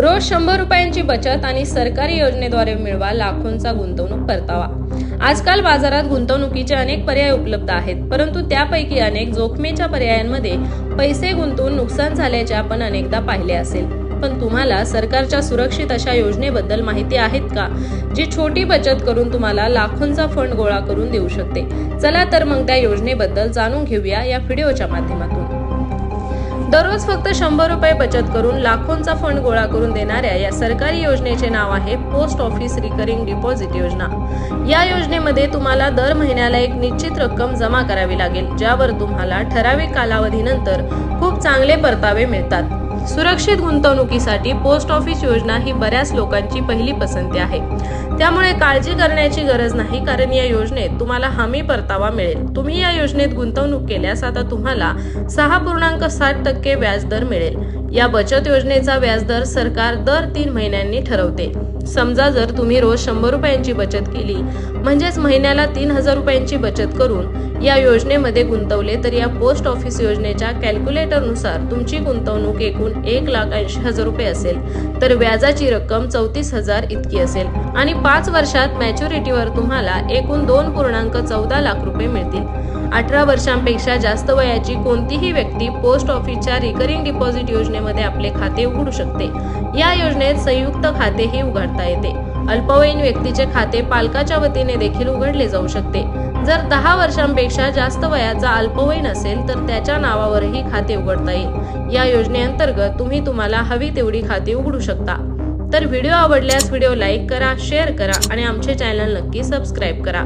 रोज शंभर रुपयांची बचत आणि सरकारी योजनेद्वारे मिळवा लाखोंचा गुंतवणूक परतावा. आजकाल बाजारात गुंतवणुकीचे अनेक पर्याय उपलब्ध आहेत परंतु त्यापैकी अनेक जोखमीच्या पर्यायांमध्ये पैसे गुंतवून नुकसान झाल्याचे आपण अनेकदा पाहिले असेल. पण तुम्हाला सरकारच्या सुरक्षित अशा योजनेबद्दल माहिती आहेत का जी छोटी बचत करून तुम्हाला लाखोंचा फंड गोळा करून देऊ शकते? चला तर मग त्या योजनेबद्दल जाणून घेऊया या व्हिडिओच्या माध्यमातून. दररोज फक्त शंभर रुपये बचत करून लाखोंचा फंड गोळा करून देणाऱ्या या सरकारी योजनेचे नाव आहे पोस्ट ऑफिस रिकरिंग डिपॉझिट योजना. या योजनेमध्ये तुम्हाला दर महिन्याला एक निश्चित रक्कम जमा करावी लागेल ज्यावर तुम्हाला ठराविक कालावधीनंतर खूप चांगले परतावे मिळतात. सुरक्षित गुंतवणुकीसाठी पोस्ट ऑफिस योजना ही बऱ्याच लोकांची पहिली पसंती आहे. त्यामुळे काळजी करण्याची गरज नाही कारण या योजनेत तुम्हाला हमी परतावा मिळेल. तुम्ही या योजनेत गुंतवणूक केल्यास आता तुम्हाला सहा पूर्णांक साठ टक्के व्याजदर मिळेल. या बचत योजनेचा व्याजदर सरकार दर तीन महिन्यांनी ठरवते. समजा जर तुम्ही रोज शंभर रुपयांची बचत केली म्हणजेच महिन्याला तीन हजार रुपयांची बचत करून या योजनेमध्ये गुंतवले तर या पोस्ट ऑफिस योजनेच्या कॅल्क्युलेटरनुसार तुमची गुंतवणूक एकूण एक लाख ऐंशी हजार रुपये असेल. तर व्याजाची रक्कम चौतीस हजार इतकी असेल. आणि पाच वर्षात मॅच्युरिटीवर तुम्हाला एकूण दोन पूर्णांक चौदा लाख रुपये मिळतील. अठरा वर्षांपेक्षा जास्त वयाची कोणतीही व्यक्ती पोस्ट ऑफिसच्या रिकरिंग डिपॉझिट योजनेमध्ये आपले खाते उघडू शकते. या योजनेत संयुक्त खातेही उघडता येते. अल्पवयीन व्यक्तीचे खाते पालकाच्या वतीने देखील उघडले जाऊ शकते. जर दहा वर्षांपेक्षा जास्त वयाचा अल्पवयीन असेल तर त्याच्या नावावरही खाते उघडता येईल. या योजनेअंतर्गत तुम्ही तुम्हाला हवी तेवढी खाती उघडू शकता. तर व्हिडिओ आवडल्यास व्हिडिओ लाईक करा शेअर करा आणि आमचे चॅनल नक्की सबस्क्राईब करा.